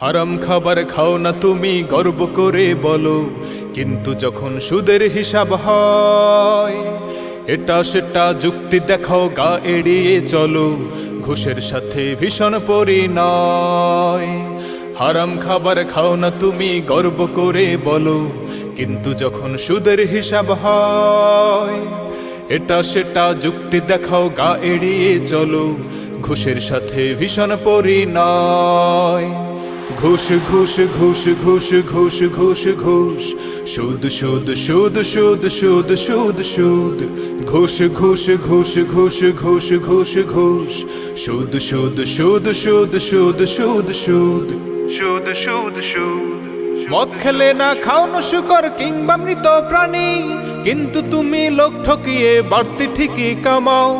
হারাম খাবার খাও না তুমি, গর্ব করে বলো। কিন্তু যখন সুদের হিসাব হয়, এটা সেটা যুক্তি দেখাও, গা এড়িয়ে চলো। ঘুষের সাথে ভীষণ পরিণয়। হারাম খাবার খাও না তুমি, গর্ব করে বলো। কিন্তু যখন সুদের হিসাব হয়, এটা সেটা যুক্তি দেখাও, গা এড়িয়ে চলো। ঘুষের সাথে ভীষণ পরিণয়। ঘুষ ঘুষ ঘুষ ঘুষ ঘুষ ঘুষ ঘুষ সুদ সুদ সুদ সুদ সুদ সুদ সুদ ঘুষ ঘুষ ঘুষ ঘুষ ঘুষ ঘুষ ঘুষ সুদ সুদ সুদ সুদ সুদ সুদ সুদ সুদ সুদ সুদ মদ খেলে না খাওনো শুকর কিংবা মৃত প্রাণী কিন্তু তুমি লোক ঠকিয়ে বাড়তি ঠিকই কামাও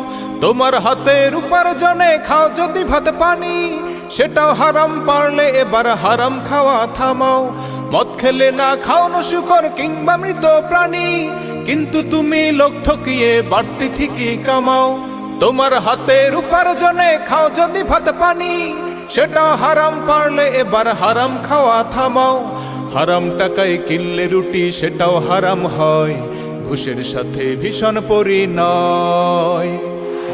তোমার হাতের উপার্জনে খাও যদি ভাত পানি সেটাও হারাম পারলে এবার হারাম খাওয়া থামাও। মদ খেলে না খাওনো শুকর কিংবা মৃত প্রাণী, কিন্তু তুমি লোক ঠকিয়ে বাড়তি ঠিকই কামাও। তোমার হাতের উপার্জনে খাও যদি ভাত পানি, সেটা হারাম পারলে এবার হারাম খাওয়া থামাও। হারাম টাকায় কিনলে রুটি, সেটাও হারাম হয়, ঘুষের সাথে ভীষণ পরিণয়।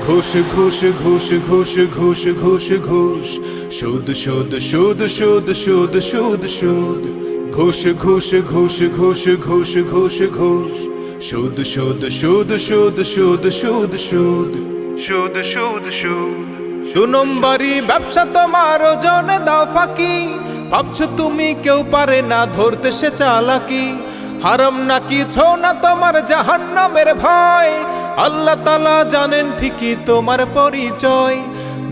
ঘুষ ঘুষ ঘুষ ঘুষ ঘুষ ঘুষ ঘুষ সুদ সুদ সুদ সুদ সুদ সুদ সুদ ঘুষ ঘুষ ঘুষ ঘুষ ঘুষ ঘুষ ঘুষ সুদ সুদ সুদ সুদ সুদ সুদ সুদ সুদ সুদ সুদ দু নম্বরই ব্যবসা তোমার ওজনে দাও ফাঁকি ভাবছ তুমি কেউ পারে না ধরতে সে চালাকি হারাম নাকি ছো না তোমার জাহান্নামের ভয় আল্লাহ তালা জানেন ঠিকই তোমার পরিচয়।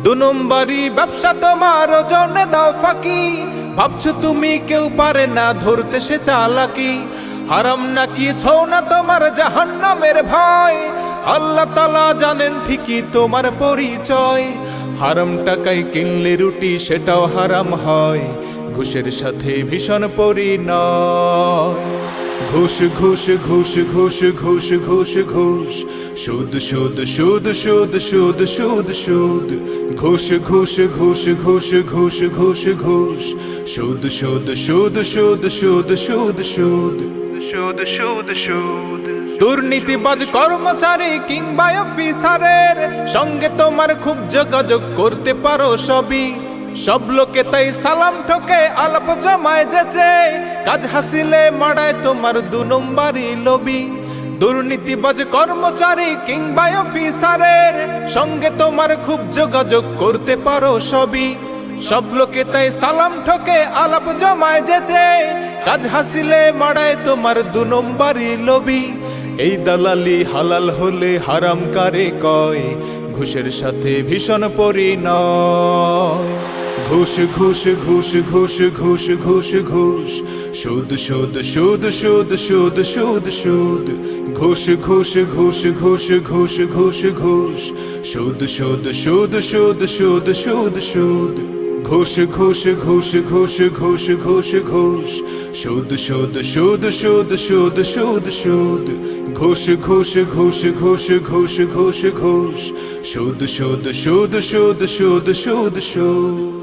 দু নম্বরই ব্যবসা তোমার ওজনে দাও ফাঁকি। ভাবছ তুমি কেউ পারে না ধরতে সে চালাকি। হারাম নাকি ছৌ না তোমার জাহান্নামের ভয়। আল্লাহ তালা জানেন ঠিকই তোমার পরিচয়। হারাম টাকায় কিনলে রুটি সেটাও হারাম হয়। ঘুষের সাথে ভীষণ পরিণয়। ঘুষ ঘুষ ঘুষ ঘুষ ঘুষ ঘুষ ঘুষ সুদ সুদ সুদ সুদ সুদ সুদ সুদ ঘুষ ঘুষ ঘুষ ঘুষ ঘুষ ঘুষ ঘুষ সুদ সুদ সুদ সুদ সুদ সুদ সুদ সুদ সুদ সুদ দুর্নীতিবাজ কর্মচারী কিংবা অফিসারের সঙ্গে তোমার খুব যোগাযোগ করতে পারো সবই সব লোকে তাই সালাম ঠোকে, আলাপ জমায় যেচে। কাজ হাসিলে মাড়ায় তোমার দু নম্বরই লবি দুর্নীতিবাজ কর্মচারী কিংবা অফিসারের সঙ্গে তোমার খুব যোগাযোগ করতে পারো সবই। সব লোকে তাই সালাম ঠোকে, আলাপ জমায় যেচে। কাজ হাসিলে মাড়ায় তোমার দু নম্বরই লবি এই দালালি হালাল হলে হারাম কারে কয়? ঘুষের সাথে ভীষণ পরিণয়। ঘুষ ঘুষ ঘুষ ঘুষ ঘুষ ঘুষ ঘুষ সুদ সুদ সুদ সুদ সুদ সুদ সুদ ঘুষ ঘুষ ঘুষ ঘুষ ঘুষ ঘুষ ঘুষ সুদ সুদ সুদ সুদ সুদ সুদ সুদ ঘুষ ঘুষ ঘুষ ঘুষ ঘুষ ঘুষ ঘুষ সুদ সুদ সুদ সুদ সুদ সুদ সুদ ঘুষ ঘুষ ঘুষ ঘুষ ঘুষ ঘুষ ঘুষ সুদ সুদ সুদ সুদ সুদ সুদ সুদ